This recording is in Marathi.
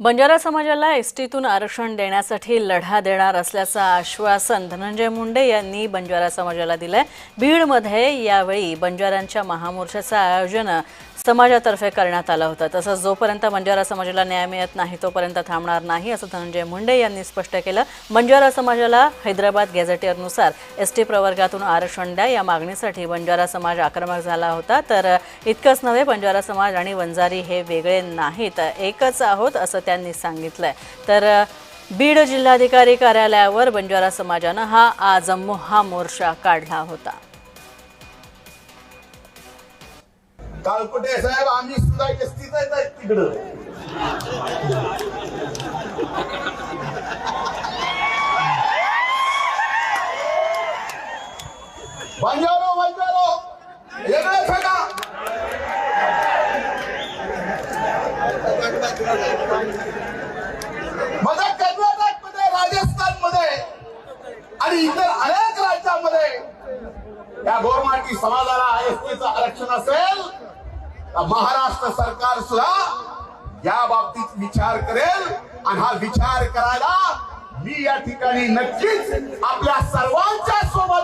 बंजारा समाजाला एसटीतून आरक्षण देण्यासाठी लढा देणार असल्याचं आश्वासन धनंजय मुंडे यांनी बंजारा समाजाला दिलंय. बीडमध्ये यावेळी बंजारांच्या महामोर्चाचं आयोजन समाजातर्फे करण्यात आलं होतं. तसंच जोपर्यंत बंजारा समाजाला न्याय मिळत नाही तोपर्यंत थांबणार नाही असं धनंजय मुंडे यांनी स्पष्ट केलं. बंजारा समाजाला हैदराबाद गॅझेटियरनुसार एस टी प्रवर्गातून आरक्षण द्या या मागणीसाठी बंजारा समाज आक्रमक झाला होता. तर इतकंच नव्हे बंजारा समाज आणि वंजारी हे वेगळे नाहीत. एकच आहोत असं त्यांनी सांगितलंय. तर बीड जिल्हाधिकारी कार्यालयावर बंजारा समाजानं हा आज हा मोर्चा काढला होता. कालकुटे साहेब आम्ही सुद्धा एसटीच आहेत तिकडं. बंजारो बंजारो वेगळं सगळा माझ्या कर्नाटकमध्ये राजस्थानमध्ये आणि इतर अनेक राज्यांमध्ये या गोरमाटी समाजाला एसटीचं आरक्षण असेल तर महाराष्ट्र सरकार सुद्धा या बाबतीत विचार करेल आणि हा विचार करायला मी या ठिकाणी नक्कीच आपल्या सर्वांच्या सोबत